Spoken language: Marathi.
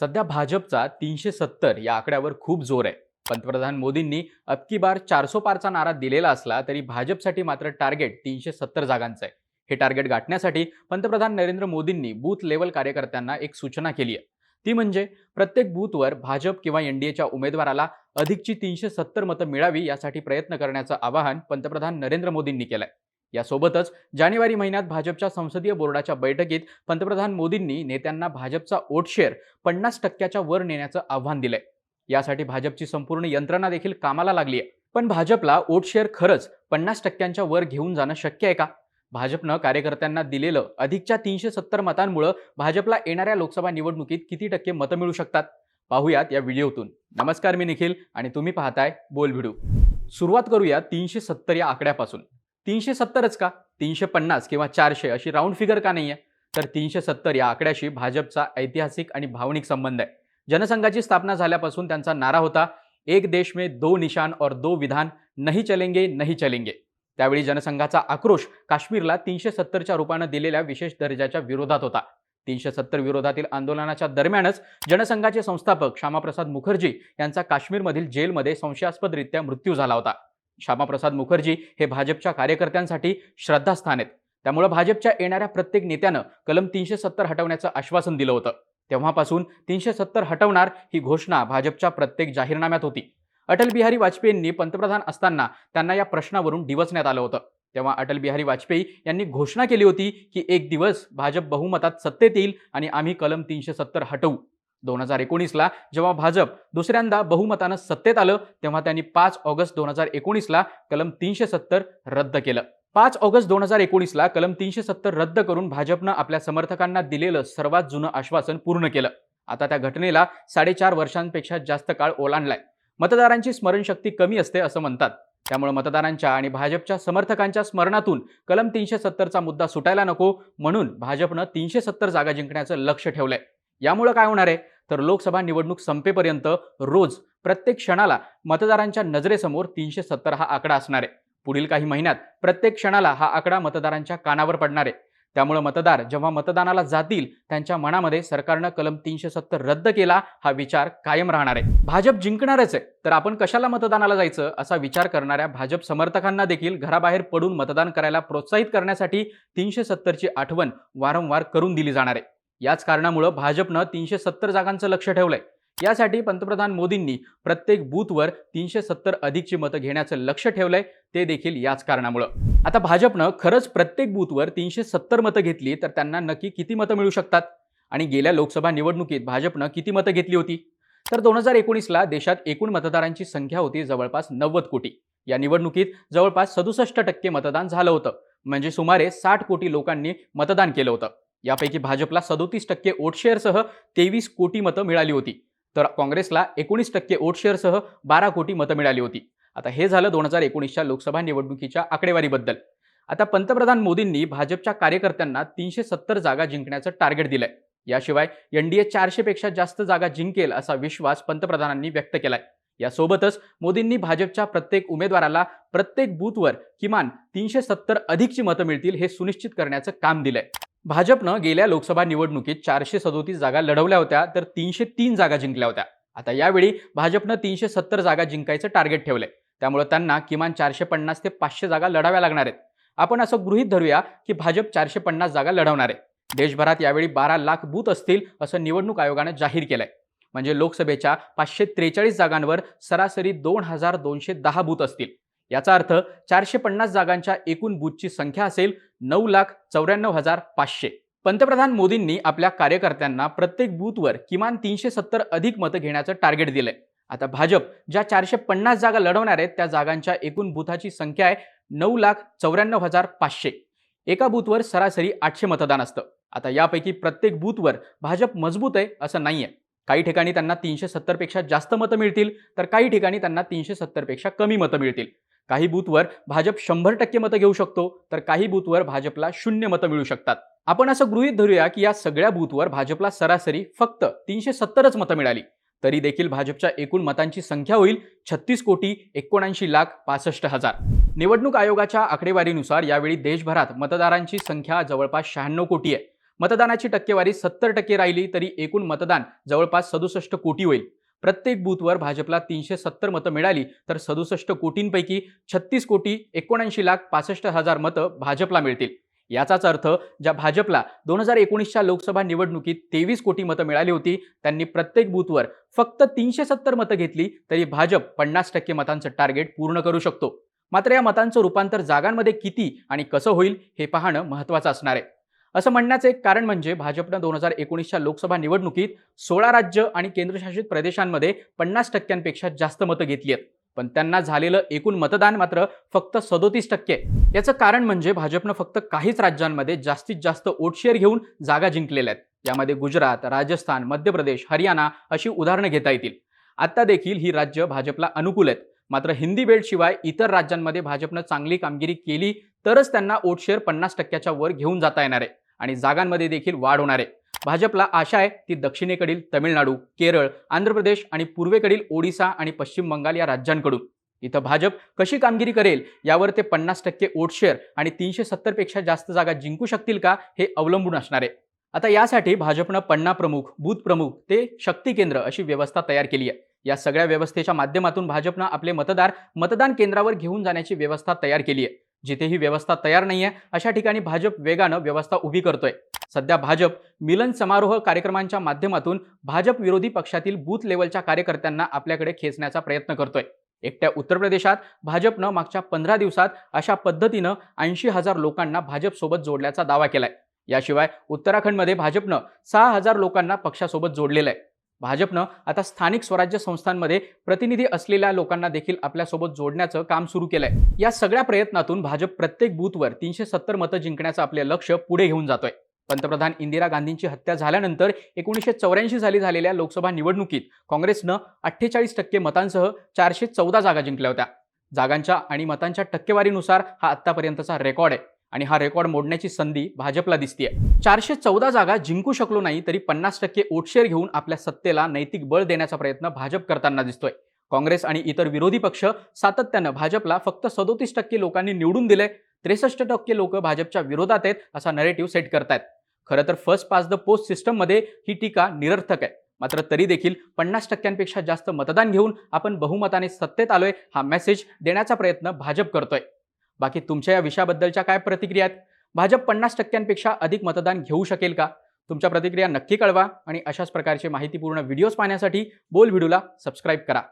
सध्या भाजपचा तीनशे सत्तर या आकड्यावर खूप जोर आहे. पंतप्रधान मोदींनी अबकी बार चारसो पारचा नारा दिलेला असला तरी भाजपसाठी मात्र टार्गेट तीनशे सत्तर जागांचं आहे. हे टार्गेट गाठण्यासाठी पंतप्रधान नरेंद्र मोदींनी बूथ लेवल कार्यकर्त्यांना एक सूचना केली आहे. ती म्हणजे प्रत्येक बूथवर भाजप किंवा एनडीएच्या उमेदवाराला अधिकची तीनशे सत्तर मतं मिळावी यासाठी प्रयत्न करण्याचं आवाहन पंतप्रधान नरेंद्र मोदींनी केलंय. यासोबतच जानेवारी महिन्यात भाजपच्या संसदीय बोर्डाच्या बैठकीत पंतप्रधान मोदींनी नेत्यांना भाजपचा ओट शेअर पन्नास टक्क्याच्या वर नेण्याचं आव्हान दिलंय. यासाठी भाजपची संपूर्ण यंत्रणा देखील कामाला लागली आहे पण भाजपला ओट शेअर खरंच पन्नास टक्क्यांच्या वर घेऊन जाणं शक्य आहे का? भाजपनं कार्यकर्त्यांना दिलेलं अधिकच्या तीनशे सत्तर मतांमुळं भाजपला येणाऱ्या लोकसभा निवडणुकीत किती टक्के मतं मिळू शकतात? पाहूयात या व्हिडिओतून. नमस्कार मी निखिल आणि तुम्ही पाहताय बोल भिडू सुरुवात करूया तीनशे सत्तर या आकड्यापासून. तीनशे सत्तरच का? तीनशे पन्नास किंवा चारशे अशी राऊंड फिगर का नाही आहे तर तीनशे सत्तर या आकड्याशी भाजपचा ऐतिहासिक आणि भावनिक संबंध आहे. जनसंघाची स्थापना झाल्यापासून त्यांचा नारा होता एक देश में दो निशान और दो विधान नहीं चलेंगे नहीं चलेंगे. त्यावेळी जनसंघाचा आक्रोश काश्मीरला तीनशे सत्तरच्या रूपानं दिलेल्या विशेष दर्जाच्या विरोधात होता. तीनशे सत्तर विरोधातील आंदोलनाच्या दरम्यानच जनसंघाचे संस्थापक श्यामाप्रसाद मुखर्जी यांचा काश्मीरमधील जेलमध्ये संशयास्पदरित्या मृत्यू झाला होता. श्यामाप्रसाद मुखर्जी हे भाजपच्या कार्यकर्त्यांसाठी श्रद्धास्थान आहेत. त्यामुळे भाजपच्या येणाऱ्या प्रत्येक नेत्यानं कलम तीनशे सत्तर हटवण्याचं आश्वासन दिलं होतं. तेव्हापासून तीनशे सत्तर हटवणार ही घोषणा भाजपच्या प्रत्येक जाहीरनाम्यात होती. अटल बिहारी वाजपेयींनी पंतप्रधान असताना त्यांना या प्रश्नावरून डिवचण्यात आलं होतं. तेव्हा अटल बिहारी वाजपेयी यांनी घोषणा केली होती की एक दिवस भाजप बहुमतात सत्तेत येईल आणि आम्ही कलम तीनशे सत्तर हटवू. दोन हजार एकोणीसला जेव्हा भाजप दुसऱ्यांदा बहुमतानं सत्तेत आलं तेव्हा त्यांनी पाच ऑगस्ट दोन हजार एकोणीसला कलम तीनशे सत्तर रद्द केलं. पाच ऑगस्ट दोन हजार एकोणीसला कलम तीनशे सत्तर रद्द करून भाजपनं आपल्या समर्थकांना दिलेलं सर्वात जुनं आश्वासन पूर्ण केलं. आता त्या घटनेला साडेचार वर्षांपेक्षा जास्त काळ ओलांडलाय मतदारांची स्मरणशक्ती कमी असते असं म्हणतात. त्यामुळे मतदारांच्या आणि भाजपच्या समर्थकांच्या स्मरणातून कलम तीनशे सत्तरचा मुद्दा सुटायला नको म्हणून भाजपनं तीनशे सत्तर जागा जिंकण्याचं लक्ष ठेवलंय. यामुळं काय होणार आहे? तर लोकसभा निवडणूक संपेपर्यंत रोज प्रत्येक क्षणाला मतदारांच्या नजरेसमोर तीनशे सत्तर हा आकडा असणार आहे. पुढील काही महिन्यात प्रत्येक क्षणाला हा आकडा मतदारांच्या कानावर पडणार आहे. त्यामुळे मतदार जेव्हा मतदानाला जातील त्यांच्या मनामध्ये सरकारनं कलम तीनशे सत्तर रद्द केला हा विचार कायम राहणार आहे. भाजप जिंकणारच आहे. तर आपण कशाला मतदानाला जायचं? असा विचार करणाऱ्या भाजप समर्थकांना देखील घराबाहेर पडून मतदान करायला प्रोत्साहित करण्यासाठी तीनशे सत्तरची आठवण वारंवार करून दिली जाणार आहे. याच कारणामुळं भाजपनं तीनशे सत्तर जागांचं लक्ष ठेवलंय. यासाठी पंतप्रधान मोदींनी प्रत्येक बूथवर तीनशे सत्तर अधिकची मतं घेण्याचं लक्ष ठेवलंय ते देखील याच कारणामुळं. आता भाजपनं खरंच प्रत्येक बूथवर तीनशे सत्तर मतं घेतली तर त्यांना नक्की किती मतं मिळू शकतात? आणि गेल्या लोकसभा निवडणुकीत भाजपनं किती मतं घेतली होती? तर दोन हजार एकोणीसला देशात एकूण मतदारांची संख्या होती जवळपास नव्वद कोटी. या निवडणुकीत जवळपास सदुसष्ट टक्के मतदान झालं होतं. म्हणजे सुमारे साठ कोटी लोकांनी मतदान केलं होतं. यापैकी भाजपला सदोतीस टक्के वोट शेअरसह तेवीस कोटी मतं मिळाली होती. तर काँग्रेसला एकोणीस टक्के वोट शेअरसह बारा कोटी मतं मिळाली होती. आता हे झालं दोन हजार एकोणीसच्या लोकसभा निवडणुकीच्या आकडेवारीबद्दल. आता पंतप्रधान मोदींनी भाजपच्या कार्यकर्त्यांना तीनशे सत्तर जागा जिंकण्याचं टार्गेट दिलंय. याशिवाय एनडीए चारशे पेक्षा जास्त जागा जिंकेल असा विश्वास पंतप्रधानांनी व्यक्त केलाय. यासोबतच मोदींनी भाजपच्या प्रत्येक उमेदवाराला प्रत्येक बूथवर किमान तीनशे सत्तर अधिकची मतं मिळतील हे सुनिश्चित करण्याचं काम दिलंय. भाजपनं गेल्या लोकसभा निवडणुकीत चारशे सदोतीस जागा लढवल्या होत्या तर तीनशे तीन जागा जिंकल्या होत्या. आता यावेळी भाजपनं तीनशे सत्तर जागा जिंकायचं टार्गेट ठेवलंय. त्यामुळे त्यांना किमान चारशे पन्नास ते पाचशे जागा लढाव्या लागणार आहेत. आपण असं गृहीत धरूया की भाजप चारशे पन्नास जागा लढवणार आहे. देशभरात यावेळी बारा लाख बूथ असतील असं निवडणूक आयोगानं जाहीर केलंय. म्हणजे लोकसभेच्या पाचशे त्रेचाळीस जागांवर सरासरी दोन हजार दोनशे दहा बूथ असतील. याचा अर्थ चारशे पन्नास जागांच्या एकूण बूथची संख्या असेल नऊ लाख चौऱ्याण्णव हजार पाचशे. पंतप्रधान मोदींनी आपल्या कार्यकर्त्यांना प्रत्येक बूथवर किमान तीनशे सत्तर अधिक मतं घेण्याचं टार्गेट दिलंय. आता भाजप ज्या चारशे पन्नास जागा लढवणार आहेत त्या जागांच्या एकूण बूथाची संख्या आहे नऊ लाख चौऱ्याण्णव हजार पाचशे. एका बूथवर सरासरी आठशे मतदान असतं. आता यापैकी प्रत्येक बूथवर भाजप मजबूत आहे असं नाहीये. काही ठिकाणी त्यांना तीनशे सत्तरपेक्षा जास्त मतं मिळतील तर काही ठिकाणी त्यांना तीनशे सत्तरपेक्षा कमी मतं मिळतील. काही बूथवर भाजप शंभर टक्के मतं घेऊ शकतो तर काही बूथवर भाजपला शून्य मतं मिळू शकतात. आपण असं गृहीत धरूया की या सगळ्या बूथवर भाजपला सरासरी फक्त तीनशे सत्तरच मतं मिळाली. तरी देखील भाजपच्या एकूण मतांची संख्या होईल छत्तीस कोटी एकोणऐंशी लाख पासष्ट हजार. निवडणूक आयोगाच्या आकडेवारीनुसार यावेळी देशभरात मतदारांची संख्या जवळपास शहाण्णव कोटी आहे. मतदानाची टक्केवारी सत्तर टक्के राहिली तरी एकूण मतदान जवळपास सदुसष्ट कोटी होईल. प्रत्येक बूथवर भाजपला तीनशे सत्तर मतं मिळाली तर सदुसष्ट कोटींपैकी छत्तीस कोटी एकोणऐंशी लाख पासष्ट हजार मतं भाजपला मिळतील. याचाच अर्थ ज्या भाजपला दोन हजार एकोणीसच्या लोकसभा निवडणुकीत तेवीस कोटी मतं मिळाली होती त्यांनी प्रत्येक बूथवर फक्त तीनशे सत्तर मतं घेतली तरी भाजप पन्नास टक्के मतांचं टार्गेट पूर्ण करू शकतो. मात्र या मतांचं रूपांतर जागांमध्ये किती आणि कसं होईल हे पाहणं महत्त्वाचं असणार आहे. असं म्हणण्याचं एक कारण म्हणजे भाजपनं दोन हजार एकोणीसच्या लोकसभा निवडणुकीत सोळा राज्य आणि केंद्रशासित प्रदेशांमध्ये पन्नास टक्क्यांपेक्षा जास्त मतं घेतली आहेत. पण त्यांना झालेलं एकूण मतदान मात्र फक्त सदोतीस टक्के याचं कारण म्हणजे भाजपनं फक्त काहीच राज्यांमध्ये जास्तीत जास्त ओटशेअर घेऊन जागा जिंकलेल्या आहेत. यामध्ये गुजरात राजस्थान मध्य प्रदेश हरियाणा अशी उदाहरणं घेता येतील. आता देखील ही राज्य भाजपला अनुकूल आहेत. मात्र हिंदी बेल्टशिवाय इतर राज्यांमध्ये भाजपनं चांगली कामगिरी केली तरच त्यांना ओटशेअर पन्नास टक्क्याच्या वर घेऊन जाता येणार आहे. आणि जागांमध्ये देखील वाढ होणार आहे. भाजपला आशा आहे ती दक्षिणेकडील तमिळनाडू केरळ आंध्र प्रदेश आणि पूर्वेकडील ओडिसा आणि पश्चिम बंगाल या राज्यांकडून. इथं भाजप कशी कामगिरी करेल यावर ते पन्नास टक्के वोटशेअर आणि तीनशे सत्तरपेक्षा जास्त जागा जिंकू शकतील का हे अवलंबून असणार आहे. आता यासाठी भाजपनं पन्ना प्रमुख बूथ प्रमुख ते शक्ती केंद्र अशी व्यवस्था तयार केली आहे. या सगळ्या व्यवस्थेच्या माध्यमातून भाजपनं आपले मतदार मतदान केंद्रावर घेऊन जाण्याची व्यवस्था तयार केली आहे. जिथे ही व्यवस्था तयार नाही आहे अशा ठिकाणी भाजप वेगानं व्यवस्था उभी करतोय. सध्या भाजप मिलन समारोह कार्यक्रमांच्या माध्यमातून भाजप विरोधी पक्षातील बूथ लेवलच्या कार्यकर्त्यांना आपल्याकडे खेचण्याचा प्रयत्न करतोय. एकट्या उत्तर प्रदेशात भाजपनं मागच्या पंधरा दिवसात अशा पद्धतीनं ऐंशी हजार लोकांना भाजपसोबत जोडल्याचा दावा केलाय. याशिवाय उत्तराखंडमध्ये भाजपनं सहा हजार लोकांना पक्षासोबत जोडलेलं आहे. भाजपनं आता स्थानिक स्वराज्य संस्थांमध्ये प्रतिनिधी असलेल्या लोकांना देखील आपल्यासोबत जोडण्याचं काम सुरू केलंय. या सगळ्या प्रयत्नातून भाजप प्रत्येक बूथवर तीनशे सत्तर मतं जिंकण्याचं आपले लक्ष पुढे घेऊन जातोय. पंतप्रधान इंदिरा गांधींची हत्या झाल्यानंतर एकोणीसशे चौऱ्याऐंशी साली झालेल्या लोकसभा निवडणुकीत काँग्रेसनं अठ्ठेचाळीस टक्के मतांसह चारशे चौदा जागा जिंकल्या होत्या. जागांच्या आणि मतांच्या टक्केवारीनुसार हा आत्तापर्यंतचा रेकॉर्ड आहे. आणि हा रेकॉर्ड मोडण्याची संधी भाजपला दिसतीये. चारशे चौदा जागा जिंकू शकलो नाही तरी पन्नास टक्के ओटशेर घेऊन आपल्या सत्तेला नैतिक बळ देण्याचा प्रयत्न भाजप करताना दिसतोय. काँग्रेस आणि इतर विरोधी पक्ष सातत्यानं भाजपला फक्त सदोतीस टक्के लोकांनी निवडून दिले त्रेसष्ट टक्के लोक भाजपच्या विरोधात आहेत असा नरेटिव्ह सेट करतायत. खरं तर फर्स्ट पास द पोस्ट सिस्टममध्ये ही टीका निरर्थक आहे. मात्र तरी देखील पन्नास टक्क्यांपेक्षा जास्त मतदान घेऊन आपण बहुमताने सत्तेत आलोय हा मेसेज देण्याचा प्रयत्न भाजप करतोय. बाकी तुमच्या या विषयाबद्दलच्या काय प्रतिक्रिया आहेत? भाजप पन्नास टक्क्यांपेक्षा अधिक मतदान घेऊ शकेल का? तुमच्या प्रतिक्रिया नक्की कळवा आणि अशाच प्रकारचे माहितीपूर्ण व्हिडिओज पाहण्यासाठी बोल व्हिडिओला सबस्क्राईब करा.